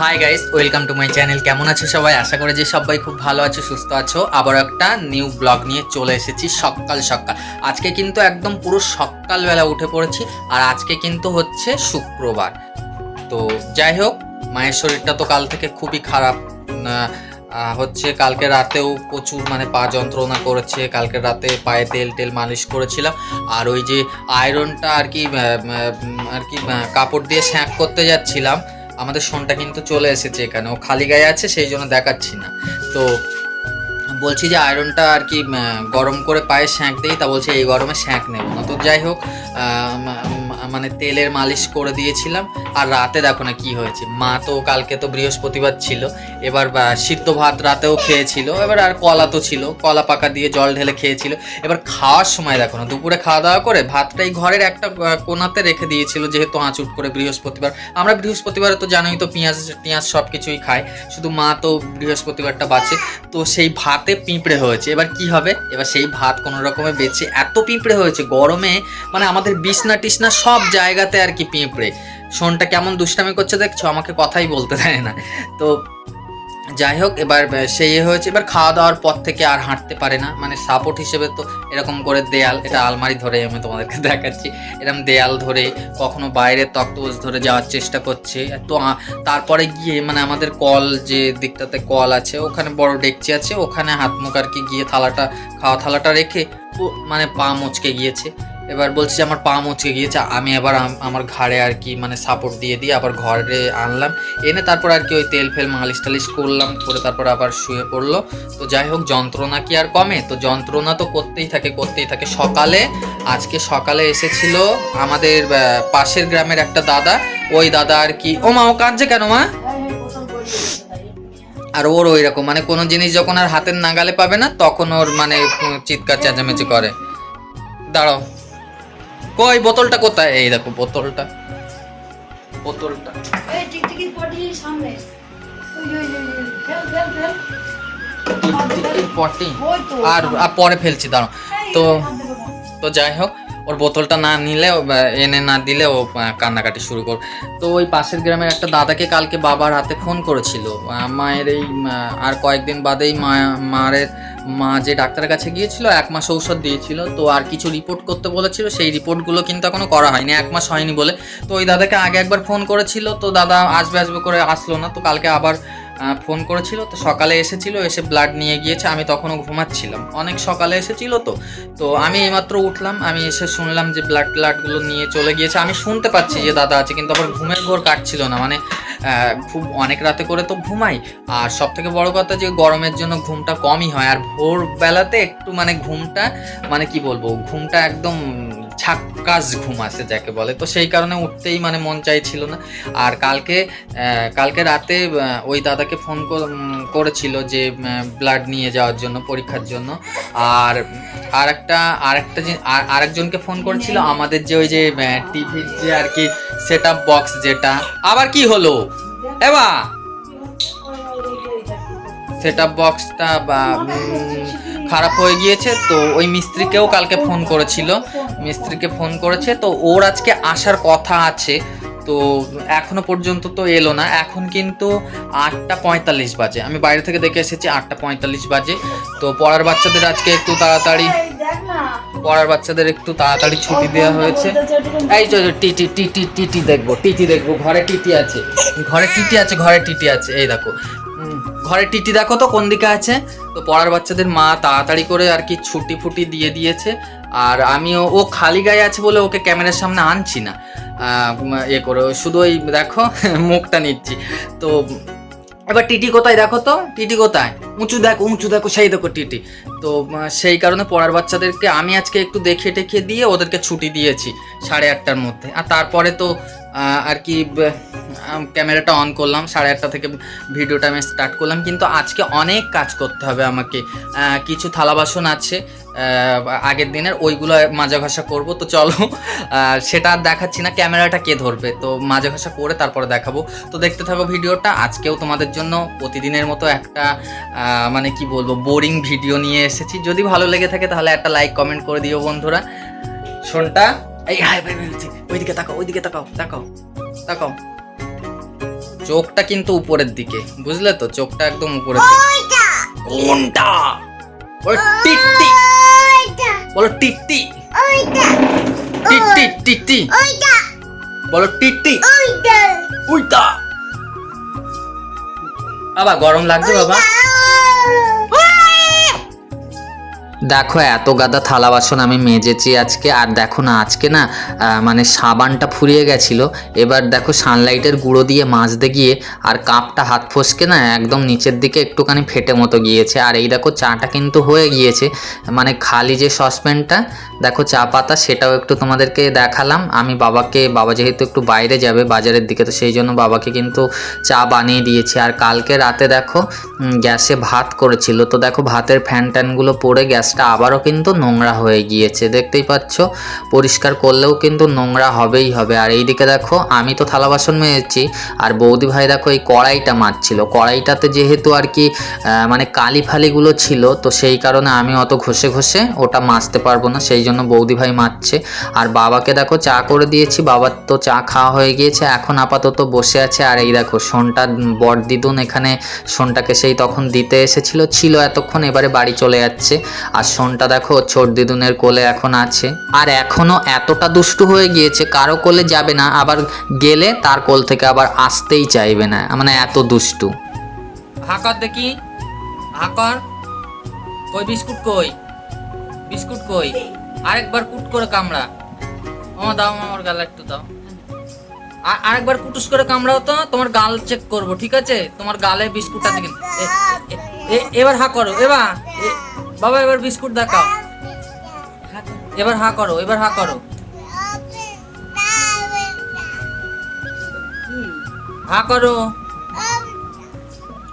Hi guys welcome to my channel কেমন আছো সবাই? আশা করি যে সবাই খুব ভালো আছো, সুস্থ আছো। আবার একটা নিউ ব্লগ নিয়ে চলে এসেছি সকাল সকাল। আজকে কিন্তু একদম পুরো সকালবেলা উঠে পড়েছি আর আজকে কিন্তু হচ্ছে শুক্রবার। তো যাই হোক, মায়ের শরীরটা তো কাল থেকে খুবই খারাপ। হচ্ছে কালকে রাতেও প্রচুর মানে পা যন্ত্রণা করেছে। কালকে রাতে পায়ে তেল টেল মালিশ করেছিলাম। আর ওই যে আয়রনটা আর কি আর কি কাপড় দিয়ে স্যাঁক করতে যাচ্ছিলাম। আমাদের শোনটা কিন্তু চলে এসেছে এখানে। ও খালি গায়ে আছে, সেই জন্য দেখাচ্ছি না। তো বলছি যে আয়রনটা আর কি গরম করে পায়ে শ্যাঁক দিই, তা বলছে এই গরমে শ্যাঁক নেব না। তো যাই হোক মানে তেলের মালিশ করে দিয়েছিলাম। আর রাতে দেখো না কি হয়েছে। মা তো কালকে তো বৃহস্পতিবার ছিল। এবার সিদ্ধ ভাত রাতেও খেয়েছিল। এবার আর কলা তো ছিল। কলা পাকা দিয়ে জল ঢেলে খেয়েছিল। এবার খাওয়ার সময় দেখো না, দুপুরে খাওয়া দাওয়া করে ভাতটাই ঘরের একটা কোণাতে রেখে দিয়েছিল যেহেতু আঁচুট করে বৃহস্পতিবার। আমরা বৃহস্পতিবারে তো জানোই তো পেঁয়াজ টিয়াজ সব কিছুই খাই শুধু মা তো বৃহস্পতিবারটা বাঁচে। তো সেই ভাতে পিঁপড়ে হয়েছে। এবার কি হবে? এবার সেই ভাত কোনো রকমে বেছে এত পিঁপড়ে হয়েছে গরমে। মানে আমাদের বিছনা টিসনা সব জায়গাতে আর কি পিঁপড়ে। শোনটা কেমন দুষ্টামি করছে দেখছ? আমাকে কথাই বলতে দেয় না। তো যাই হোক, এবার সেই হয়েছে। এবার খাওয়া দাওয়ার পর থেকে আর হাঁটতে পারে না। মানে সাপোর্ট হিসেবে তো এরকম করে দেয়াল, এটা আলমারি ধরে আমি তোমাদেরকে দেখাচ্ছি। এরকম দেয়াল ধরে, কখনো বাইরে তক্তপোষ ধরে যাওয়ার চেষ্টা করছে। তো তারপরে গিয়ে মানে আমাদের কল যে দিকটাতে কল আছে, ওখানে বড় ডেকচি আছে। ওখানে হাত মুখ আর কি গিয়ে থালাটা, খাওয়া থালাটা রেখে মানে পা মুচকে গিয়েছে। এবার বলছি যে আমার পা মুচকে গিয়েছে, আমি আবার আমার ঘাড়ে আর কি মানে সাপোর্ট দিয়ে দিয়ে আবার ঘরে আনলাম। এনে তারপর আর কি ওই তেল ফেল মালিশ টালিশ করলাম, করে তারপর আবার শুয়ে পড়ল। তো যাই হোক, যন্ত্রণা কি আর কমে? তো যন্ত্রণা তো করতেই থাকে করতেই থাকে। সকালে, আজকে সকালে এসেছিল আমাদের পাশের গ্রামের একটা দাদা। ওই দাদা আর কি, ও মা, ও কাঁদছে কেন মা? আর ওর ওই রকম মানে কোনো জিনিস যখন আর হাতের নাগালে পাবে না, তখন ওর মানে চিৎকার চেঁচামেচি করে। দাঁড়াও। কই বোতলটা কোথায়? এই দেখো বোতলটা। বোতলটা। আর আর পরে ফেলছি দাঁড়াও। এই, তো। তো যাই হোক ওর বোতলটা না নিলে এনে না দিলে ও কান্নাকাটি শুরু কর। তো ওই পাশের গ্রামের একটা দাদাকে কালকে বাবার হাতে ফোন করেছিল। মায়ের এই আর কয়েকদিন বাদেই মা মায়ের মা যে ডাক্তারের কাছে গিয়েছিল, এক মাস ঔষধ দিয়েছিল, তো আর কিছু রিপোর্ট করতে বলেছিল, সেই রিপোর্টগুলো কিন্তু এখনও করা হয়নি, এক মাস হয়নি বলে। তো ওই দাদাকে আগে একবার ফোন করেছিল, তো দাদা আসবে আসবে করে আসলো না, তো কালকে আবার ফোন করেছিল, তো সকালে এসেছিল, এসে ব্লাড নিয়ে গিয়েছে, আমি তখনও ঘুমাচ্ছিলাম। অনেক সকালে এসেছিল তো তো আমি এইমাত্র উঠলাম, আমি এসে শুনলাম যে ব্লাড ট্লাডগুলো নিয়ে চলে গিয়েছে, আমি শুনতে পাচ্ছি যে দাদা আছে, কিন্তু আবার ঘুমের ঘোর কাটছিল না মানে খুব অনেক রাতে করে তো ঘুমাই। আর সব থেকে বড় কথা যে গরমের জন্য ঘুমটা কমই হয়। আর ভোরবেলাতে একটু মানে ঘুমটা মানে কি বলব ঘুমটা একদম ঝাক্কাস ঘুম আসে যাকে বলে। তো সেই কারণে উঠতেই মানে মন চাইছিল না। আর কালকে কালকে রাতে ওই দাদাকে ফোন কর- করেছিল যে ব্লাড নিয়ে যাওয়ার জন্য পরীক্ষার জন্য। আর আর একটা আর একটা আরেকজনকে ফোন করেছিল। আমাদের যে ওই যে টিভির যে আর কি সেট আপ বক্স যেটা। আবার কি হলো? এবা সেট আপ বক্সটা বা খারাপ হয়ে গিয়েছে তো ওই মিস্ত্রিকেও কালকে ফোন করেছিল। মিস্ত্রিকে ফোন করেছে তো ওর আজকে আসার কথা আছে। তো এখনও পর্যন্ত তো এলো না। এখন কিন্তু আটটা পঁয়তাল্লিশ বাজে। আমি বাইরে থেকে দেখে এসেছি আটটা পঁয়তাল্লিশ বাজে। তো পড়ার বাচ্চাদের আজকে একটু তাড়াতাড়ি পড়ার বাচ্চাদের একটু তাড়াতাড়ি ছুটি দেওয়া হয়েছে। এই যে টিটি টিটি টিটি দেখব টিটি দেখব, ঘরে টিটি আছে। ঘরে টিটি আছে, ঘরে টিটি আছে, এই দেখো। ঘরে টিটি দেখো তো, কোন দিকে আছে? তো পড়ার বাচ্চাদের মা তাড়াতাড়ি করে আর কি ছুটি ফুটি দিয়ে দিয়েছে, আর আমিও, ও খালি গায়ে আছে বলে ওকে ক্যামেরার সামনে আনছি না। এ করে, শুধু ওই দেখো, মুখটা নিচ্ছি। তো এবার টিটি কোথায় দেখো তো? টিটি কোথায়? উঁচু দেখো উঁচু দেখো, সেই দেখো টিটি। তো সেই কারণে পড়ার বাচ্চাদেরকে আমি আজকে একটু দেখিয়ে টেখিয়ে দিয়ে ওদেরকে ছুটি দিয়েছি সাড়ে আটটার মধ্যে। আর তারপরে তো আর কি ক্যামেরাটা অন করলাম, সাড়ে আটটা থেকে ভিডিওটা আমি স্টার্ট করলাম। কিন্তু আজকে অনেক কাজ করতে হবে আমাকে। কিছু থালা বাসন আছে আগের দিনের ওইগুলো মাজা ঘষা করব তো চলো। সেটা আর দেখাচ্ছি না ক্যামেরাটা কে ধরবে তো মাজা ঘষা করে তারপরে দেখাবো। তো দেখতে থাকো ভিডিওটা আজকেও তোমাদের জন্য প্রতিদিনের মতো একটা মানে কি বলব বোরিং ভিডিও নিয়ে এসেছি। যদি ভালো লেগে থাকে তাহলে একটা লাইক কমেন্ট করে দিও বন্ধুরা। শোনটা এই হাই ভাই ওইদিকে তাকাও ওইদিকে তাকাও তাকাও তাকাও। চোখটা কিন্তু উপরের দিকে বুঝলে তো? চোখটা একদম উপরের দিকে। কোনটা? বলো টিটি বলো টিটি। টিটি টিটি। বলো টিটি। উইটা। আবার গরম লাগছে বাবা। দেখো, এত গাদা থালা বাসন আমি মেজেছি আজকে, আর দেখো না, আজকে না মানে সাবানটা ফুরিয়ে গেছিল। এবার দেখো সানলাইটের গুঁড়ো দিয়ে মাজতে গিয়ে, আর কাপটা হাত ফসকে না, একদম নিচের দিকে একটুখানি ফেটে মতো গিয়েছে। আর এই দেখো, চাটা কিন্তু হয়ে গিয়েছে। মানে খালি যে সসপ্যানটা দেখো, চা পাতা, সেটাও একটু তোমাদেরকে দেখালাম। আমি বাবাকে, বাবা যেহেতু একটু বাইরে যাবে বাজারের দিকে, তো সেই জন্য বাবাকে কিন্তু চা বানিয়ে দিয়েছি। আর কালকে রাতে দেখো গ্যাসে ভাত করেছিল। তো দেখো, ভাতের ফ্যান ট্যানগুলো পড়ে গ্যাসটা আবারও কিন্তু নোংরা হয়ে গিয়েছে, দেখতেই পাচ্ছ? পরিষ্কার করলেও কিন্তু নোংরা হবেই হবে। আর এইদিকে দেখো, আমি তো থালা বাসন মেজেছি, আর বৌদি ভাই দেখো এই কড়াইটা মারছিল। কড়াইটাতে যেহেতু আর কি মানে কালি ফালিগুলো ছিল, তো সেই কারণে আমি অত ঘষে ঘষে ওটা মাজতে পারব না, সেই জন্য বৌদি ভাই মারছে। আর বাবাকে দেখো চা করে দিয়েছি, বাবার তো চা খাওয়া হয়ে গিয়েছে, এখন আপাতত বসে আছে। আর এই দেখো, সোনটা, বর দিদুন এখানে সোনটাকে সেই তখন দিতে এসেছিল, ছিল এতক্ষণ, এবারে বাড়ি চলে যাচ্ছে। আর সোনটা দেখো ছোট দিদুনের কোলে এখন আছে। আর এখনও এতটা দুষ্টু হয়ে গিয়েছে, কারও কোলে যাবে না, আবার গেলে তার কোল থেকে আবার আসতেই চাইবে না মানে এত দুষ্টু। হাকর দেখি। হাকর, কই বিস্কুট কই? বিস্কুট কই? আরেকবার কুট করে কামড়া। ও দাও আমার গাল একটু দাও। আর আরেকবার কুটুস করে কামড়াও তো, তোমার গাল চেক করব, ঠিক আছে? তোমার গালে বিস্কুট আছে এবার হা করো এবার। বাবা এবার বিস্কুট দেখাও এবার হা করো এবার হা করো হা করো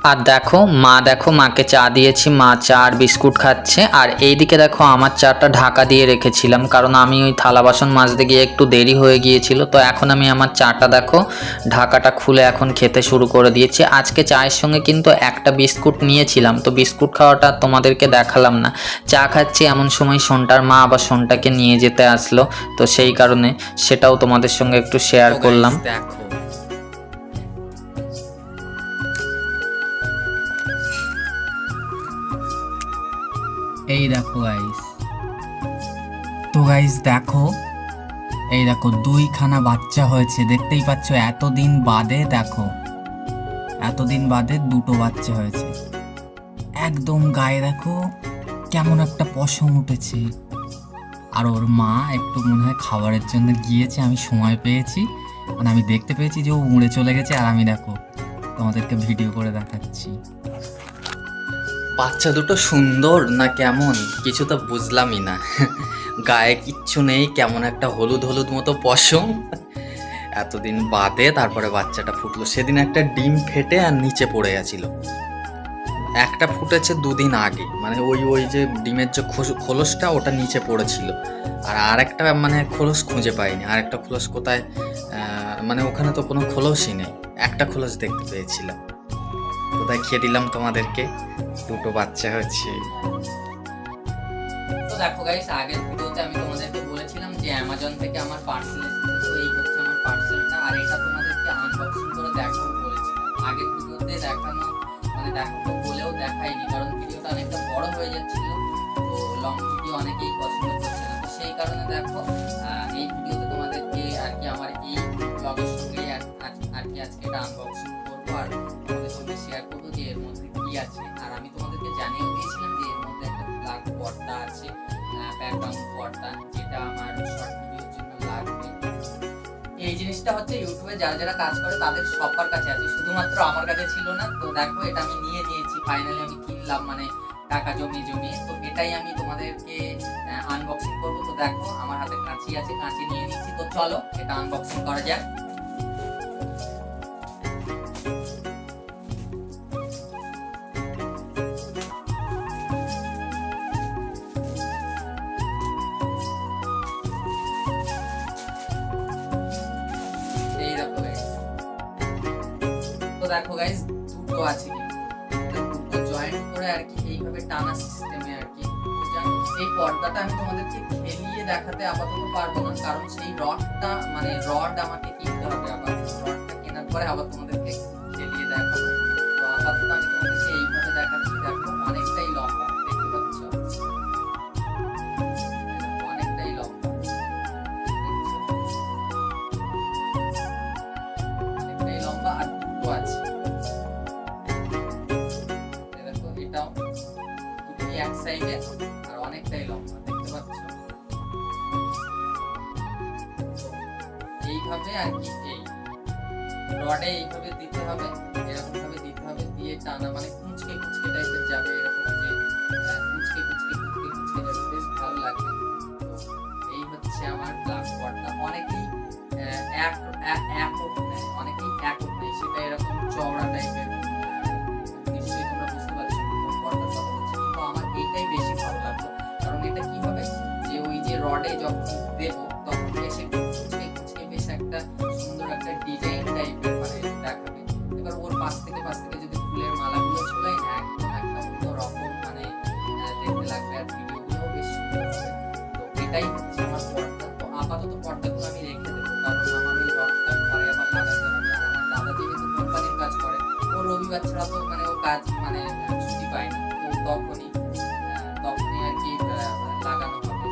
আর দেখো মা দেখো মাকে চা দিয়েছি মা চা আর বিস্কুট খাচ্ছে। আর এইদিকে দেখো আমার চাটা ঢাকা দিয়ে রেখেছিলাম কারণ আমি ওই থালা বাসন মাজতে গিয়ে একটু দেরি হয়ে গিয়েছিল। তো এখন আমি আমার চাটা দেখো ঢাকাটা খুলে এখন খেতে শুরু করে দিয়েছি। আজকে চায়ের সঙ্গে কিন্তু একটা বিস্কুট নিয়েছিলাম তো বিস্কুট খাওয়াটা তোমাদেরকে দেখালাম না। চা খাচ্ছি এমন সময় সোনটার মা আবার সোনটাকে নিয়ে যেতে আসলো তো সেই কারণে সেটাও তোমাদের সঙ্গে একটু শেয়ার করলাম। দেখো এই দেখো গাইস তো গাইস দেখো, এই দেখো, দুইখানা বাচ্চা হয়েছে। দেখতেই পাচ্ছ, এতদিন বাদে দেখো, এতদিন বাদে দুটো বাচ্চা হয়েছে। একদম গায়ে দেখো, কেমন একটা পশম উঠেছে। আর ওর মা একটু মনে হয় খাবারের জন্য গিয়েছে, আমি সময় পেয়েছি। মানে আমি দেখতে পেয়েছি যে ও উড়ে চলে গেছে, আর আমি দেখো, তোমাদেরকে ভিডিও করে দেখাচ্ছি। বাচ্চা দুটো সুন্দর না কেমন? কিছু তো বুঝলামই না। গায়ে কিচ্ছু নেই, কেমন একটা হলুদ হলুদ মতো পশম। এতদিন বাদে তারপরে বাচ্চাটা ফুটলো। সেদিন একটা ডিম ফেটে আর নিচে পড়ে গেছিল। একটা ফুটেছে দুদিন আগে। মানে ওই ওই যে ডিমের যে খোলসটা ওটা নিচে পড়েছিল। আর আরেকটা মানে খোলস খুঁজে পাইনি। আরেকটা খোলস কোথায়? মানে ওখানে তো কোনো খোলসই নেই। একটা খোলস দেখতে পেয়েছিলাম। দেখিয়ে দিলাম তোমাদেরকে। দুটো বাচ্চা হচ্ছে। তো দেখো গাইস আগের ভিডিওতে আমি তোমাদেরকে বলেছিলাম যে অ্যামাজন থেকে আমার পার্সেল তো এই হচ্ছে আমার পার্সেলটা আর এটা তোমাদেরকে আনবক্সিং করে দেখাবো বলেছিলাম আগের ভিডিওতে দেখানো মানে দেখাবো বলেও দেখাইনি, কারণ ভিডিওটা অনেকটা বড় হয়ে যাচ্ছিল, তো লং ভিডিও অনেকেই পছন্দ করছে না। সেই কারণে দেখো এই ভিডিওতে তোমাদেরকে আর কি আমার এই ব্লগের সঙ্গে আর কি আজকে এটা আনবক্সিং তোমাদের সঙ্গে শেয়ার করব যে এর মধ্যে কি আছে। আর আমি তোমাদেরকে জানিয়ে দিয়েছিলাম যে এর মধ্যে একটা ব্ল্যাক পর্দা আছে ব্যাকগ্রাউন্ড পর্দা, যেটা আমার শর্ট ভিডিওর জন্য লাগবে। এই জিনিসটা হচ্ছে ইউটিউবে যারা যারা কাজ করে, তাদের সবার কাছে আছে। শুধুমাত্র আমার কাছে ছিল না, তো দেখো এটা আমি নিয়ে নিয়েছি। ফাইনালি আমি কিনলাম মানে টাকা জমিয়ে জমিয়ে তো এটাই আমি তোমাদেরকে আনবক্সিং করব। তো দেখো, আমার হাতে কাঁচি আছে, কাঁচি নিয়ে নিচ্ছি। তো চলো, এটা আনবক্সিং করা যাক। দেখো গাইস দুটো আছে দুটো জয়েন্ট করে আর কি এইভাবে টানা সিস্টেমে আর কি এই পর্দাটা আমি তোমাদেরকে খেলিয়ে দেখাতে আপাতত পারব না, কারণ সেই রডটা মানে রড আমাকে কিনতে হবে আবার রডটা কেনার পরে আবার তোমাদেরকে এক সাইডে আর অনেকটাই লম্বা দেখতে পাচ্ছ? এইভাবে আর কি এই রডে এইভাবে এটাই হচ্ছে আমার তো আপাতত পর্দাগুলো আমি রেখে দেবো, কারণ আমার রডটা ঘরে আবার লাগাতে হবে। আমার দাদা যেহেতু কোম্পানির কাজ করে, ও রবিবার ছাড়া তো মানে ও কাজ মানে ছুটি পায় না। তো তখনই তখনই আর কি লাগানো হবে।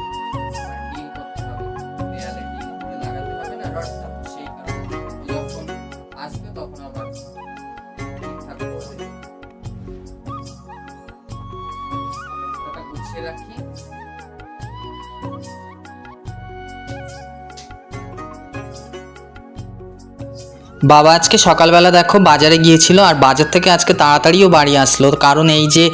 ডিল করতে হবে। দেয়ালে ডিল করে লাগাতে হবে না রডটা সেই কারণে যখন আসবে তখন আবার ঠিকঠাক করে গুছিয়ে রাখি। বাবা আজকে সকালবেলা দেখো বাজারে গিয়েছিল আর বাজার থেকে আজকে তাড়াতাড়িও বাড়ি আসলো। কারণ এই যে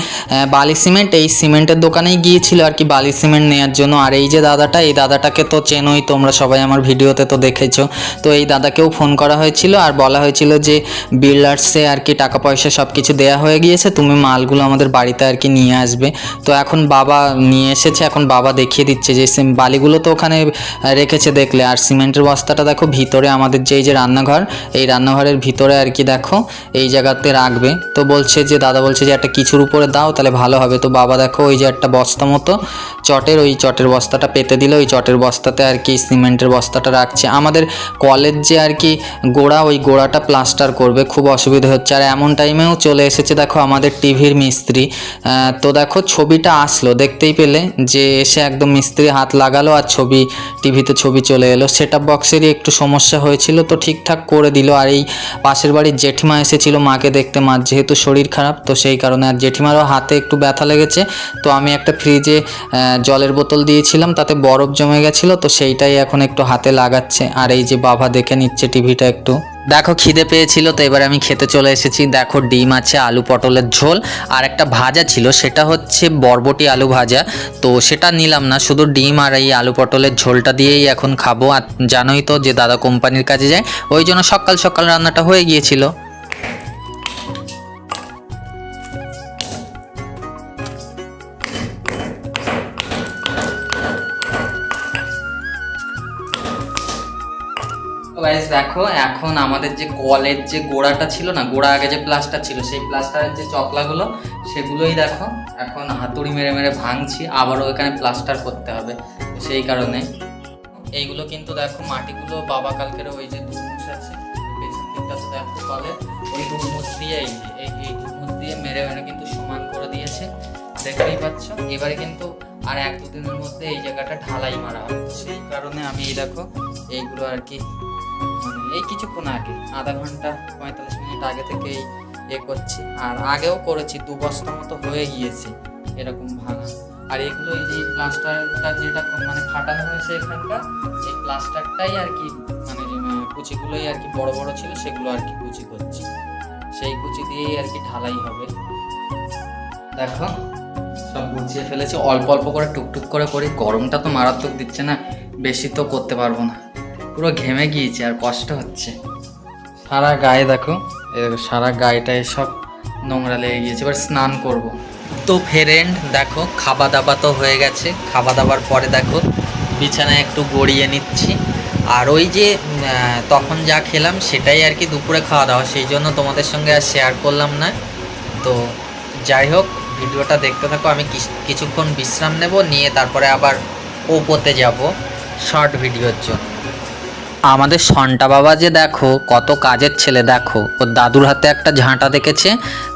বালি সিমেন্ট, এই সিমেন্টের দোকানেই গিয়েছিল আর কি বালি সিমেন্ট নেওয়ার জন্য। আর এই যে দাদাটা, এই দাদাটাকে তো চেনোই, তোমরা সবাই আমার ভিডিওতে তো দেখেছ। তো এই দাদাকেও ফোন করা হয়েছিল আর বলা হয়েছিল যে, বিল্ডার্সে আর কি টাকা পয়সা সব কিছু দেওয়া হয়ে গিয়েছে, তুমি মালগুলো আমাদের বাড়িতে আর কি নিয়ে আসবে। তো এখন বাবা নিয়ে এসেছে, এখন বাবা দেখিয়ে দিচ্ছে যে, সিম- বালিগুলো তো ওখানে রেখেছে দেখলে। আর সিমেন্টের বস্তাটা দেখো ভিতরে আমাদের যে, এই যে রান্নাঘর এই রান্নাঘরের ভিতরে আর কি দেখো, এই জায়গাতে রাখবে। তো বলছে যে, দাদা বলছে যে, একটা কিছুর উপরে দাও, তাহলে ভালো হবে। তো বাবা দেখো, ওই যে একটা বস্তা মতো চটের, ওই চটের বস্তাটা পেতে দিলে। ওই চটের বস্তাতে আর কি সিমেন্টের বস্তাটা রাখছে। আমাদের কলের যে আর কি গোড়া, ওই গোড়াটা প্লাস্টার করবে, খুব অসুবিধা হচ্ছে। আর এমন টাইমেও চলে এসেছে, দেখো, আমাদের টিভির মিস্ত্রি। তো দেখো, ছবিটা আসলো, দেখতেই পেলে যে, এসে একদম মিস্ত্রি হাত লাগালো, আর ছবি, টিভিতে ছবি চলে এলো। সেট বক্সেরই একটু সমস্যা হয়েছিল, তো ঠিকঠাক করে দিল। আর এই পাশের বাড়ির জেঠিমা এসেছিল মাকে দেখতে। মা যেহেতু শরীর খারাপ, তো সেই কারণে আর জেঠিমারও হাতে একটু ব্যথা লেগেছে। তো আমি একটা ফ্রিজে জলের বোতল দিয়েছিলাম, তাতে বরফ জমে গেছিল, তো সেইটাই এখন একটু হাতে লাগাচ্ছে। আর এই যে বাবা দেখে নিচ্ছে টিভিটা একটু। দেখো খিদে পেয়েছিল, তো এবার আমি খেতে চলে এসেছি। দেখো ডিম আছে, আলু পটলের ঝোল, আর একটা ভাজা ছিল, সেটা হচ্ছে বরবটি আলু ভাজা। তো সেটা নিলাম না, শুধু ডিম আর এই আলু পটলের ঝোলটা দিয়েই এখন খাব। আর জানোই তো যে দাদা কোম্পানির কাছে যায়, ওই জন্য সকাল সকাল রান্নাটা হয়ে গিয়েছিল। তো গাইস দেখো, এখন আমাদের যে কলের যে গোড়াটা ছিল না, গোড়া আগে যে প্লাস্টার ছিল, সেই প্লাস্টারের যে চকলাগুলো, সেগুলোই দেখো, এখন হাতুড়ি মেরে মেরে ভাঙছি, আবারও এখানে প্লাস্টার করতে হবে, সেই কারণে। এইগুলো কিন্তু দেখো, মাটিগুলো বাবা কালকের ওই যে দুর্মুষ আছে, পেছন দিকটাতে দেখো কলে, ওই দুর্মুষ দিয়ে এই এই এই দিয়ে মেরে মেরে কিন্তু সমান করে দিয়েছে, দেখতেই পাচ্ছ? এবারে কিন্তু আর এক দুদিনের মধ্যে এই জায়গাটা ঢালাই মারা হবে, সেই কারণে আমি এই দেখো, এইগুলো আর কি মানে এই কিছুক্ষণ আগে, আধা ঘণ্টা পঁয়তাল্লিশ মিনিট আগে থেকেই এ করছি। আর আগেও করেছি, দু বস্তা মতো হয়ে গিয়েছে এরকম ভাঙা। আর এগুলো এই যে প্লাস্টারটা যেটা মানে ফাটানো হয়েছে এখানকার এই প্লাস্টারটাই আর কি মানে কুচিগুলোই আর কি বড় বড় ছিল, সেগুলো আর কি কুচি করছি। সেই কুচি দিয়েই আর কি ঢালাই হবে। দেখো, সব গুছিয়ে ফেলেছি। অল্প অল্প করে টুকটুক করে করি, গরমটা তো মারাত্মক দিচ্ছে না, বেশি তো করতে পারব না। পুরো ঘেমে গিয়েছে, আর কষ্ট হচ্ছে। সারা গায়ে দেখো দেখো, সারা গায়েটায় সব নোংরা লেগে গিয়েছে। এবার স্নান করব। তো ফেরেন্ড দেখো খাওয়া দাওয়া তো হয়ে গেছে। খাওয়া দাওয়ার পরে দেখো, বিছানায় একটু গড়িয়ে নিচ্ছি। আর ওই যে তখন যা খেলাম, সেটাই আর কি দুপুরে খাওয়া দাওয়া সেই জন্য তোমাদের সঙ্গে আর শেয়ার করলাম না। তো যাই হোক, ভিডিওটা দেখতে থাকো। আমি কিছুক্ষণ বিশ্রাম নেব, নিয়ে তারপরে আবার ওপোতে যাব শর্ট ভিডিওর জন্য। আমাদের সন্টা বাবা যে দেখো, কত কাজের ছেলে দেখো। ওর দাদুর হাতে একটা ঝাঁটা দেখেছে,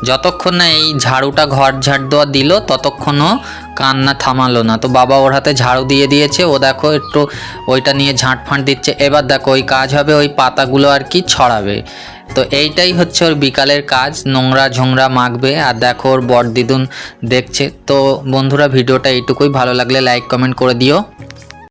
যতক্ষণ না এই ঝাড়ুটা ঘর ঝাড় দেওয়া দিল, ততক্ষণও কান্না থামালো না। তো বাবা ওর হাতে ঝাড়ু দিয়ে দিয়েছে, ও দেখো একটু ওইটা নিয়ে ঝাঁট ফাঁট দিচ্ছে। এবার দেখো, ওই কাজ হবে, ওই পাতাগুলো আর কি ছড়াবে। তো এইটাই হচ্ছে ওর বিকালের কাজ, নোংরা ঝোংরা মাখবে। আর দেখো ওর বর দিদুন দেখছে। তো বন্ধুরা, ভিডিওটা এইটুকুই। ভালো লাগলে লাইক, কমেন্ট করে দিও।